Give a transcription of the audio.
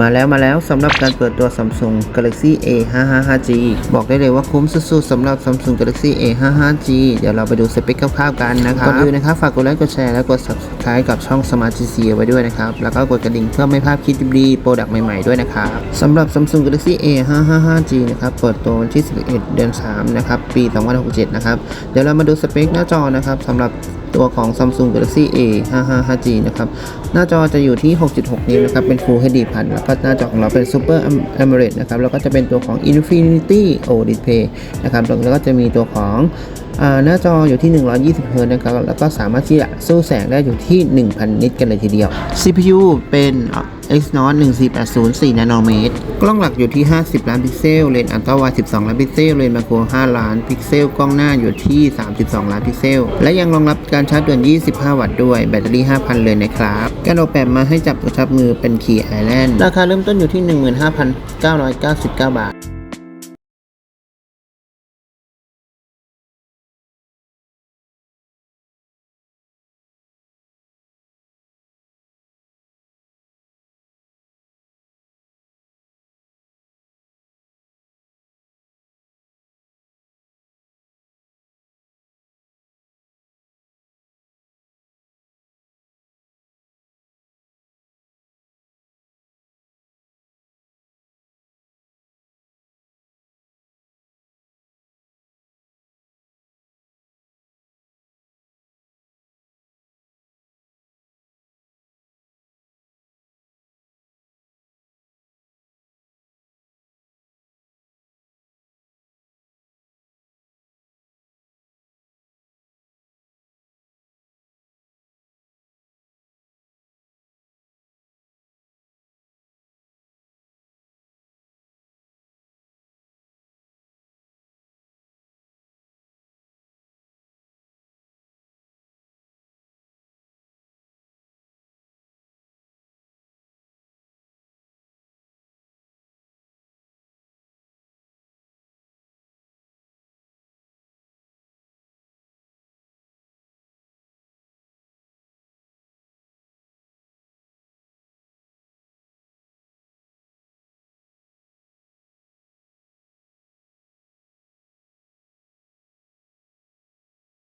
มาแล้วมาแล้วสำหรับการเปิดตัว Samsung Galaxy A 5 5 5 G บอกได้เลยว่าคุ้มสุดๆสำหรับ Samsung Galaxy A 5 5 G เดี๋ยวเราไปดูสเปคคร่าวๆกันนะครับก่อนอื่นนะครับฝากกดไลค์กดแชร์และกด subscribe กับช่อง Smart GC ไว้ด้วยนะครับ แล้วก็กดกระดิ่งเพื่อไม่พลาดคลิปดีๆโปรดักต์ใหม่ๆด้วยนะครับสำหรับ Samsung Galaxy A 5 5 5 G นะครับเปิดตัววันที่ 11 เดือน 3 นะครับ ปี 2067 นะครับ เดี๋ยวเรามาดูสเปคหน้าจอนะครับสำหรับ ตัวของ Samsung Galaxy A 5 5 5 G นะครับ หน้าจอจะอยู่ที่ 6.6 นิ้วนะครับ เป็น Full HD พันแล้วก็หน้าจอของเราเป็น Super AMOLED นะครับ แล้วก็จะเป็นตัวของ Infinity O Display นะครับ แล้วก็จะมีตัวของอ่าหน้าจออยู่ที่ 120 Hz นะครับ แล้วก็สามารถที่จะสู้แสงได้อยู่ที่ 1,000 นิตกันเลยทีเดียว CPU เป็น Exynos 1480 4นาโนเมตร กล้องหลักอยู่ที่ 50 ล้านพิกเซล เลนส์อัลตร้าไวด์12 ล้านพิกเซล เลนส์มาโคร 5 ล้านพิกเซล กล้องหน้าอยู่ที่ 32 ล้านพิกเซล และยังรองรับการชาร์จด่วน 25 วัตต์ด้วย แบตเตอรี่ 5,000 เลยนะครับ การออกแบบมาให้จับกระชับมือเป็นคีย์ไอแลนด์ ราคาเริ่มต้นอยู่ที่ 15,999 บาท